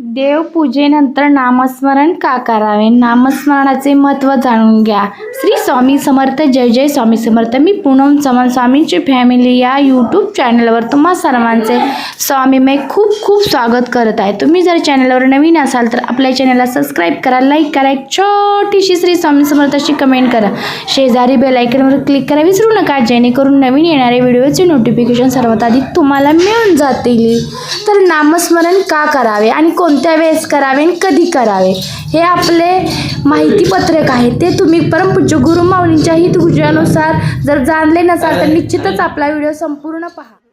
देवपूजेनंतर नामस्मरण का करावे? नामस्मरणाचे महत्त्व जाणून घ्या. श्री स्वामी समर्थ जय जय स्वामी समर्थ. मी पूनम चमन स्वामींची फॅमिली या यूट्यूब चॅनलवर तुम्हा सर्वांचे स्वामीमय खूप खूप स्वागत करत आहे. तुम्ही जर चॅनलवर नवीन असाल तर आपल्या चॅनलला सबस्क्राईब करा लाईक करा एक छोटीशी श्री स्वामी समर्थाशी कमेंट करा. शेजारी बेलायकनवर क्लिक करा विसरू नका जेणेकरून नवीन येणारे व्हिडिओचे नोटिफिकेशन सर्वात आधी तुम्हाला मिळून जातील. तर नामस्मरण का करावे? आणि को कोणत्या वेळेस करावे आणि कधी करावे? हे आपले माहितीपत्रक आहे. ते तुम्ही परमपूज्य गुरुमाऊलींच्या हितगुजानुसार जर जाणले नसाल तर निश्चितच आपला व्हिडिओ संपूर्ण पहा.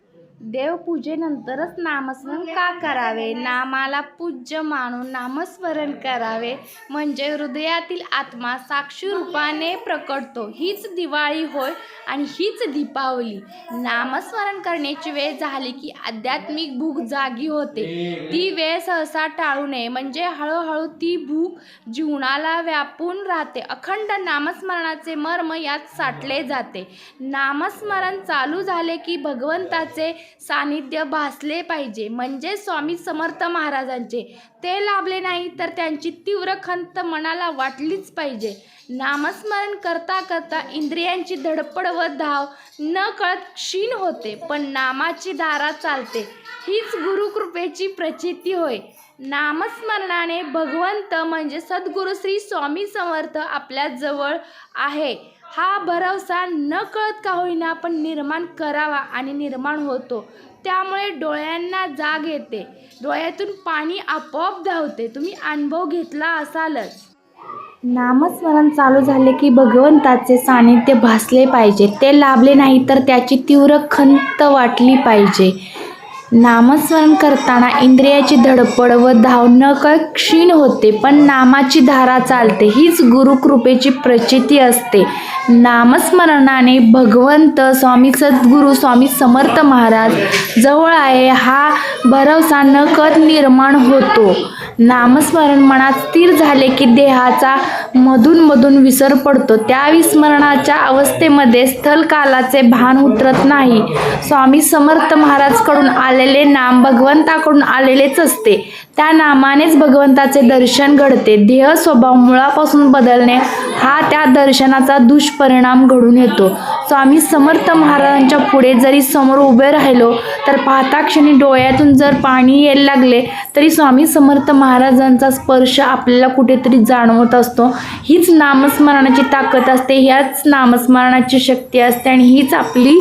देवपूजेनंतरच नामस्मरण का करावे? नामाला पूज्य मानून नामस्मरण करावे. म्हणजे हृदयातील आत्मा साक्षी रूपाने प्रकटतो. हीच दिवाळी होय आणि हीच दीपावली. नामस्मरण करण्याची वेळ झाली की आध्यात्मिक भूक जागी होते. ती वेळ सहसा टाळू नये. म्हणजे हळूहळू ती भूक जीवनाला व्यापून राहते. अखंड नामस्मरणाचे मर्म यात साठले जाते. नामस्मरण चालू झाले की भगवंताचे सानिध्य भासले पाहिजे. म्हणजे स्वामी समर्थ महाराजांचे. ते लाभले नाही तर त्यांची तीव्र खंत मनाला वाटलीच पाहिजे. नामस्मरण करता करता इंद्रियांची धडपड व धाव न कळत क्षीण होते पण नामाची धारा चालते. हीच गुरुकृपेची प्रचिती होय. नामस्मरणाने भगवंत म्हणजे सद्गुरू श्री स्वामी समर्थ आपल्या जवळ आहे. हा भरवसा न कळत का होईना आपण निर्माण करावा आणि निर्माण होतो. त्यामुळे डोळ्यांना जाग येते. डोळ्यातून पाणी आपोआप धावते. तुम्ही अनुभव घेतला असालच. नामस्मरण चालू झाले की भगवंताचे सानिध्य भासले पाहिजे. ते लाभले नाही तर त्याची तीव्र खंत वाटली पाहिजे. नामस्मरण करताना इंद्रियाची धडपड व धाव नकळ क्षीण होते पण नामाची धारा चालते. हीच गुरुकृपेची प्रचिती असते. नामस्मरणाने भगवंत स्वामी सद्गुरू स्वामी समर्थ महाराज जवळ आहे हा भरवसा न निर्माण होतो. नामस्मरण मनात स्थिर झाले की देहाचा मधून मधून विसर पडतो. त्या विस्मरणाच्या अवस्थेमध्ये स्थलकालाचे भान उतरत नाही. स्वामी समर्थ महाराजकडून आलेले नाम भगवंताकडून आलेलेच असते. त्या नामानेच भगवंताचे दर्शन घडते. देह स्वभाव मुळापासून बदलणे हा त्या दर्शनाचा दुष्परिणाम घडून येतो. स्वामी समर्थ महाराजांच्या पुढे जरी समोर उभे राहिलो तर पाहता क्षणी डोळ्यातून जर पाणी यायला लागले तरी स्वामी समर्थ महाराजांचा स्पर्श आपल्याला कुठेतरी जाणवत असतो. हीच नामस्मरणाची ताकद असते ह्याच नामस्मरणाची शक्ती असते आणि हीच आपली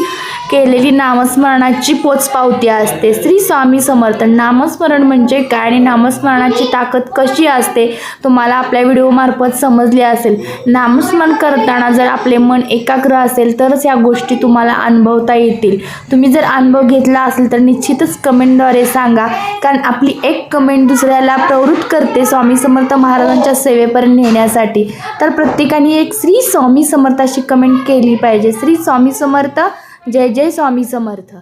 केलेली नामस्मरणाची पोचपावती असते. श्री स्वामी समर्थ नामस्मरण म्हणजे काय आणि नामस्मरणाची ताकद कशी असते? तुम्हाला आपल्या व्हिडिओमार्फत समजले असेल. नामस्मरण करताना जर आपले मन एकाग्र असेल तरच या गोष्टी तुम्हाला अनुभवता येतील. तुम्ही जर अनुभव घेतला असेल तर निश्चितच कमेंटद्वारे सांगा. कारण आपली एक कमेंट दुसऱ्याला प्रवृत्त करते स्वामी समर्थ महाराजांच्या सेवेपर्यंत नेण्यासाठी. तर प्रत्येकाने एक श्री स्वामी समर्थाशी कमेंट केली पाहिजे. श्री स्वामी समर्थ जय जय स्वामी समर्थ.